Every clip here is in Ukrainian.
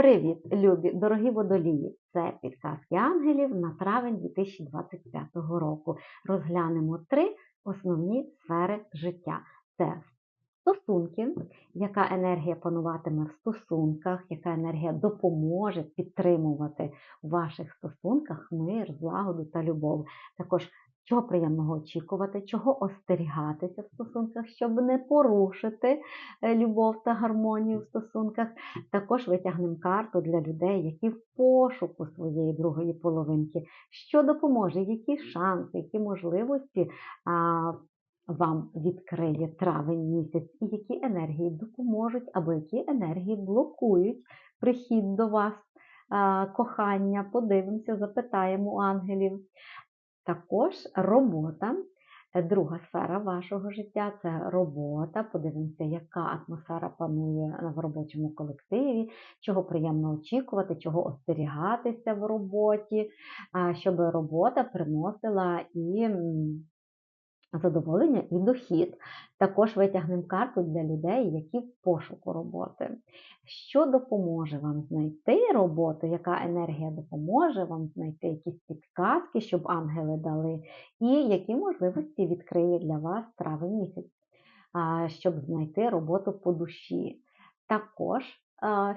Привіт, любі, дорогі водолії! Це підказки ангелів на травень 2025 року. Розглянемо три основні сфери життя: це стосунки, яка енергія пануватиме в стосунках, яка енергія допоможе підтримувати в ваших стосунках мир, злагоду та любов. Також чого приємного очікувати, чого остерігатися в стосунках, щоб не порушити е, любов та гармонію в стосунках. Також витягнемо карту для людей, які в пошуку своєї другої половинки, що допоможе, які шанси, які можливості вам відкриє травень місяць, і які енергії допоможуть, або які енергії блокують прихід до вас. Кохання, подивимося, запитаємо ангелів. Також робота. Друга сфера вашого життя це робота. Подивимося, яка атмосфера панує в робочому колективі, чого приємно очікувати, чого остерігатися в роботі, щоб робота приносила і задоволення, і дохід. Також витягнемо карту для людей, які в пошуку роботи. Що допоможе вам знайти роботу, яка енергія допоможе вам знайти якісь підказки, щоб ангели дали, і які можливості відкриє для вас травень місяць, щоб знайти роботу по душі. Також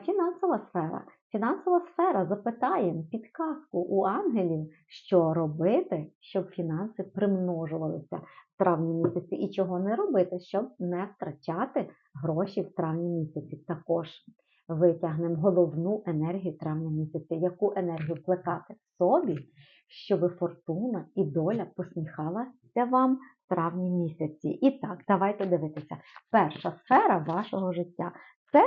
фінансова сфера. Фінансова сфера запитаємо підказку у ангелів, що робити, щоб фінанси примножувалися в травні місяці, і чого не робити, щоб не втрачати гроші в травні місяці. Також витягнемо головну енергію травня місяця, яку енергію плекати в собі, щоб фортуна і доля посміхалася вам в травні місяці. І так, давайте дивитися. Перша сфера вашого життя це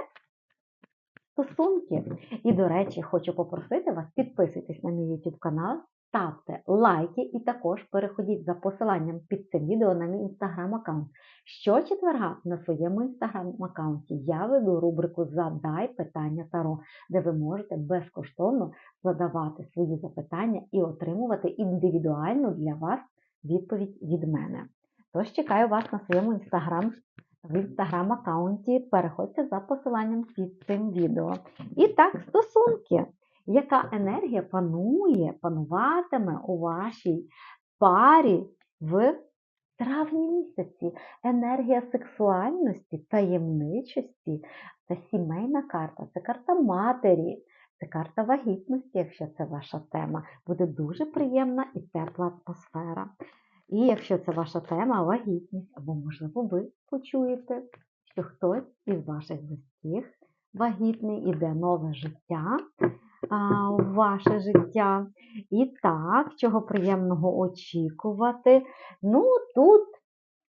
стосунки. І, до речі, хочу попросити вас, підписуйтесь на мій YouTube канал, ставте лайки і також переходіть за посиланням під цим відео на мій інстаграм аккаунт. Щочетверга на своєму інстаграм аккаунті я веду рубрику Задай питання Таро, де ви можете безкоштовно задавати свої запитання і отримувати індивідуальну для вас відповідь від мене. Тож чекаю вас на своєму інстаграм в інстаграм-аккаунті. Переходьте за посиланням під цим відео. І так, стосунки. Яка енергія панує, пануватиме у вашій парі в травні місяці? Енергія сексуальності, таємничості це сімейна карта, це карта матері, це карта вагітності, якщо це ваша тема. Буде дуже приємна і тепла атмосфера. І якщо це ваша тема, вагітність, або, можливо, ви почуєте, що хтось із ваших близьких вагітний, іде нове життя а, ваше життя. І так, чого приємного очікувати. Ну, тут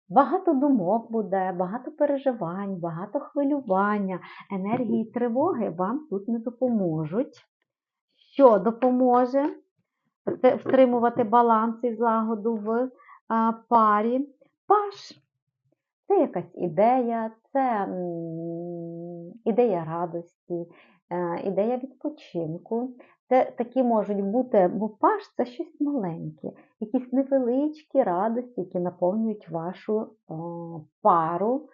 багато думок буде, багато переживань, багато хвилювання, енергії тривоги вам тут не допоможуть. Що допоможе? Втримувати баланс і злагоду в парі. Паш. Це якась ідея, це ідея радості, е, ідея відпочинку. Це такі можуть бути, бо паш це щось маленьке, якісь невеличкі радості, які наповнюють вашу пару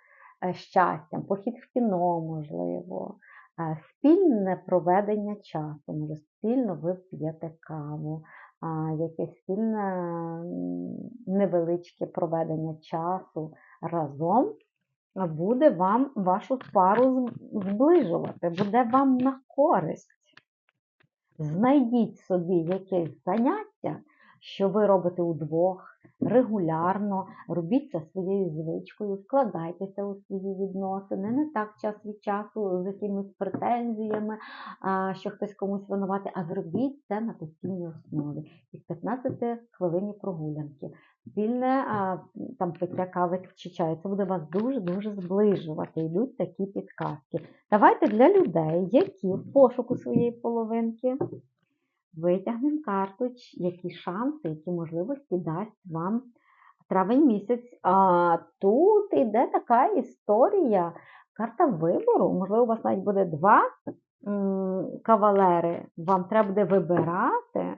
е, щастям, похід в кіно, можливо, е, спільне проведення часу, може, спільно ви п'єте каву, якесь спільне невеличке проведення часу разом буде вам вашу пару зближувати, буде вам на користь. Знайдіть собі якесь заняття, що ви робите удвох, регулярно, робіть це своєю звичкою, вкладайтеся у свої відносини, не так час від часу з якимись претензіями, що хтось комусь винуватий, а зробіть це на постійній основі. Із 15 хвилині прогулянки. Спільне там пиття кави чи чаю. Це буде вас дуже-дуже зближувати. Йдуть такі підказки. Давайте для людей, які в пошуку своєї половинки, витягнемо карту, які шанси, які можливості дасть вам травень місяць. А тут йде така історія, карта вибору. Можливо, у вас навіть буде два кавалери. Вам треба буде вибирати.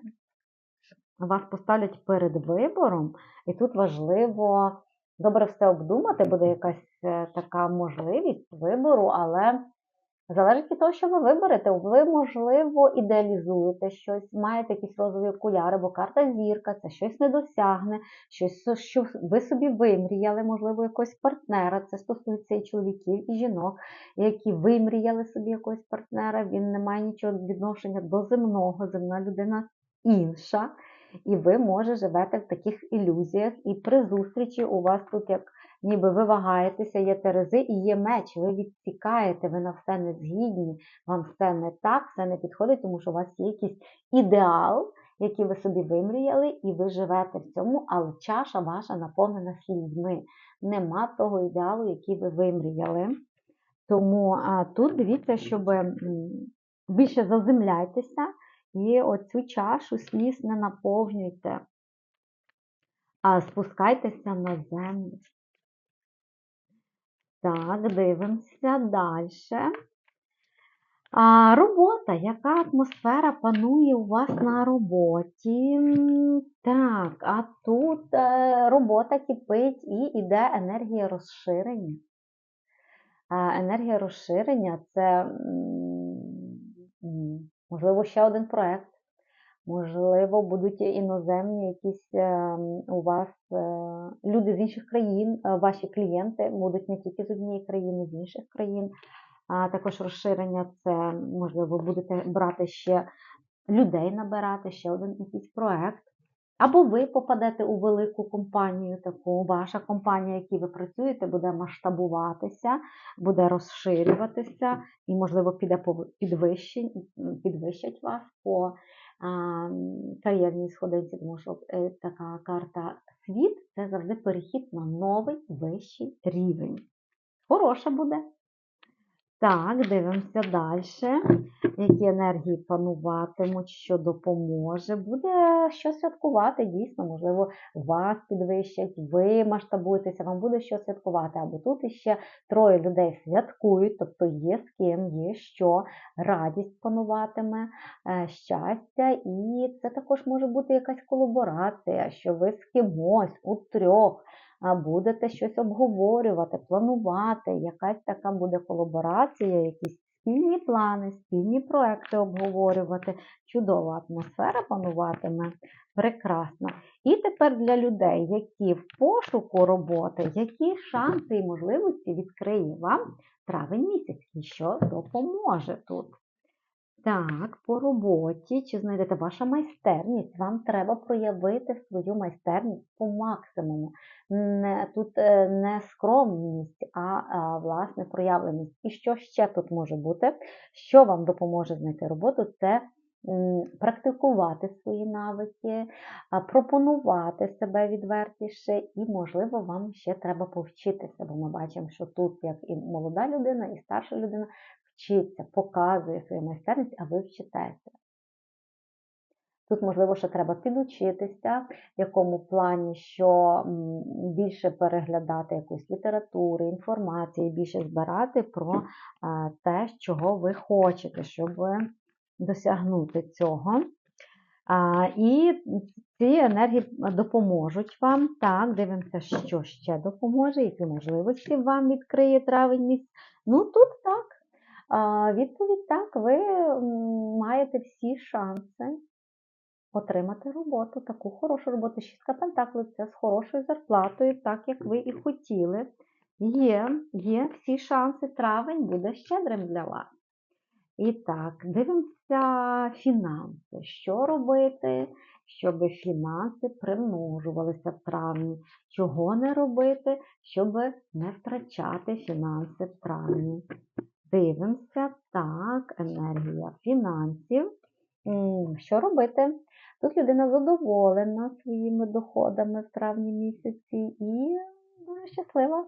Вас поставлять перед вибором, і тут важливо добре все обдумати, буде якась е, така можливість вибору, але Залежить від того, що ви виберете. Ви, можливо, ідеалізуєте щось, маєте якісь розові окуляри, бо карта зірка, це щось недосягне, щось, що ви собі вимріяли, можливо, якогось партнера. Це стосується і чоловіків, і жінок, які вимріяли собі якогось партнера. Він не має нічого відношення до земного, земна людина інша. І ви, може, живете в таких ілюзіях, і при зустрічі у вас тут як ніби ви вагаєтеся, є терези і є меч, ви відсікаєте, ви на все не згідні, вам все не так, все не підходить, тому що у вас є якийсь ідеал, який ви собі вимріяли, і ви живете в цьому, але чаша ваша наповнена слізьми. Нема того ідеалу, який ви вимріяли. Тому а, тут дивіться, щоб більше заземляйтеся і оцю чашу сліз не наповнюйте, а спускайтеся на землю. Так, дивимося далі. А, робота. Яка атмосфера панує у вас на роботі? Так, а тут е, робота кипить і йде енергія розширення. Енергія розширення це, можливо, ще один проєкт. Можливо, будуть іноземні якісь е, у вас е, люди з інших країн, е, ваші клієнти будуть не тільки з однієї країни, з інших країн. А також розширення це, можливо, будете брати ще людей набирати, ще один якийсь проект. Або ви попадете у велику компанію, таку ваша компанія, в якій ви працюєте, буде масштабуватися, буде розширюватися і, можливо, піде підвищать вас по кар'єрній сходинці, тому що е, така карта світ це завжди перехід на новий вищий рівень. Хороша буде. Так, дивимося далі. Які енергії пануватимуть, що допоможе. Буде що святкувати, дійсно, можливо, вас підвищать, ви масштабуєтеся, вам буде що святкувати. Або тут іще троє людей святкують, тобто є з ким, є що, радість пануватиме, е, щастя, і це також може бути якась колаборація, що ви з кимось у трьох будете щось обговорювати, планувати, якась така буде колаборація, якісь спільні плани, спільні проекти обговорювати. Чудова атмосфера пануватиме. Прекрасно. І тепер для людей, які в пошуку роботи, які шанси і можливості відкриє вам травень місяць, і що допоможе тут. Так, по роботі, чи знайдете ваша майстерність? Вам треба проявити свою майстерність по максимуму. Не, Тут е, не скромність, а, а власне проявленість. І що ще тут може бути? Що вам допоможе знайти роботу? Це практикувати свої навики, пропонувати себе відвертіше, і, можливо, вам ще треба повчитися, бо ми бачимо, що тут як і молода людина, і старша людина вчиться, показує свою майстерність, а ви вчитеся. Тут, можливо, ще треба підучитися, в якому плані, що більше переглядати якусь літературу, інформацію, більше збирати про те, чого ви хочете, щоб досягнути цього. І ці енергії допоможуть вам. Так, дивимося, що ще допоможе, які можливості вам відкриє травень місяць. Ну, тут так. Відповідь так, ви маєте всі шанси отримати роботу, таку хорошу роботу. Шістка пентаклів це з хорошою зарплатою, так як ви і хотіли. Є, є всі шанси, травень буде щедрим для вас. І так, дивимося фінанси. Що робити, щоб фінанси примножувалися в травні? Чого не робити, щоб не втрачати фінанси в травні? Дивимося, так, енергія фінансів. Що робити? Тут людина задоволена своїми доходами в травні місяці і дуже щаслива.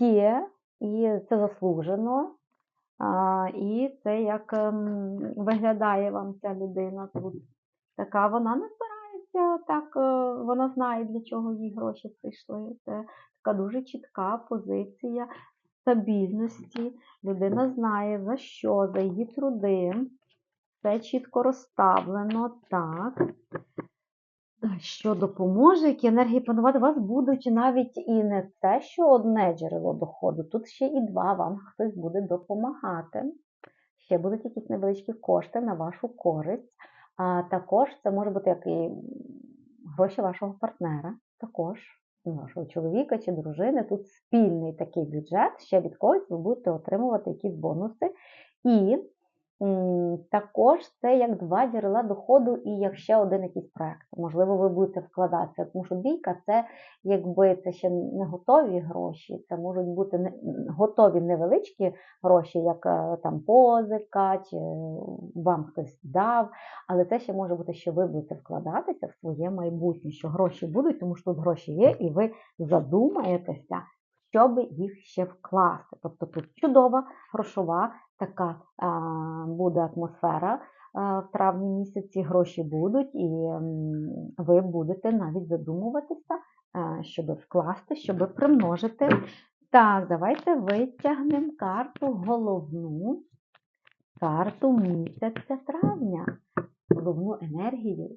Є, і це заслужено. А, І це як ем, виглядає вам ця людина тут. Така вона не збирається, так, е, вона знає, для чого їй гроші прийшли. Це така дуже чітка позиція стабільності. Людина знає, за що, за її труди. Все чітко розставлено. Так. що допоможе, які енергії панувати у вас будуть навіть і не те, що одне джерело доходу, тут ще і два, вам хтось буде допомагати. Ще будуть якісь невеличкі кошти на вашу користь. А також це може бути як і гроші вашого партнера, також вашого чоловіка чи дружини. Тут спільний такий бюджет, ще від когось ви будете отримувати якісь бонуси. І також це як два джерела доходу і як ще один якийсь проект. Можливо, ви будете вкладатися, тому що бійка це якби це ще не готові гроші, це можуть бути готові невеличкі гроші, як е, там позика, чи вам хтось дав. Але це ще може бути, що ви будете вкладатися в своє майбутнє, що гроші будуть, тому що тут гроші є, і ви задумаєтеся, щоб їх ще вкласти. Тобто тут чудова грошова така буде атмосфера. В травні місяці гроші будуть, і ви будете навіть задумуватися, щоб вкласти, щоб примножити. Так, давайте витягнемо карту головну, карту місяця травня, головну енергію,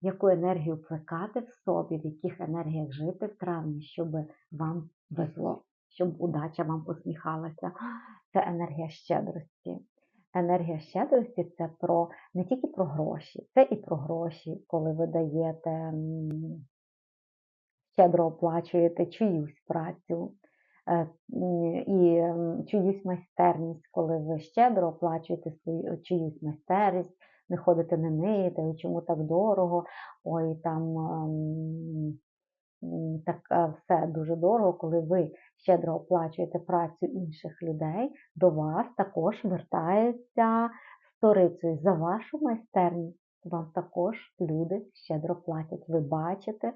яку енергію плекати в собі, в яких енергіях жити в травні, щоб вам везло, щоб удача вам посміхалася. Це енергія щедрості. Енергія щедрості це про не тільки про гроші, це і про гроші, коли ви даєте щедро оплачуєте чиюсь працю е, і чиюсь майстерність, коли ви щедро оплачуєте свою чиюсь майстерність, не ходите не ниєте, ой, чому так дорого, ой, там ем, так е, все дуже дорого, коли ви щедро оплачуєте працю інших людей, до вас також вертається сторицею за вашу майстерність. Вам також люди щедро платять. Ви бачите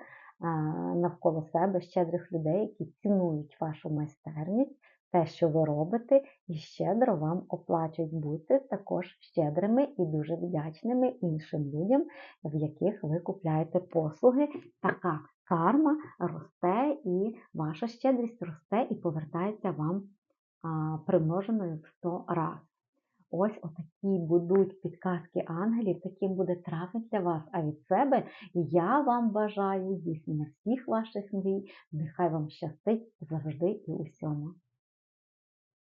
навколо себе щедрих людей, які цінують вашу майстерність, те, що ви робите, і щедро вам оплачують. Будьте також щедрими і дуже вдячними іншим людям, в яких ви купляєте послуги. Така карма росте, і ваша щедрість росте і повертається вам примноженою в 100 раз. Ось отакі будуть підказки ангелів, таким буде травень для вас. А від себе я вам бажаю здійснення всіх ваших мрій. Нехай вам щастить завжди і усьому.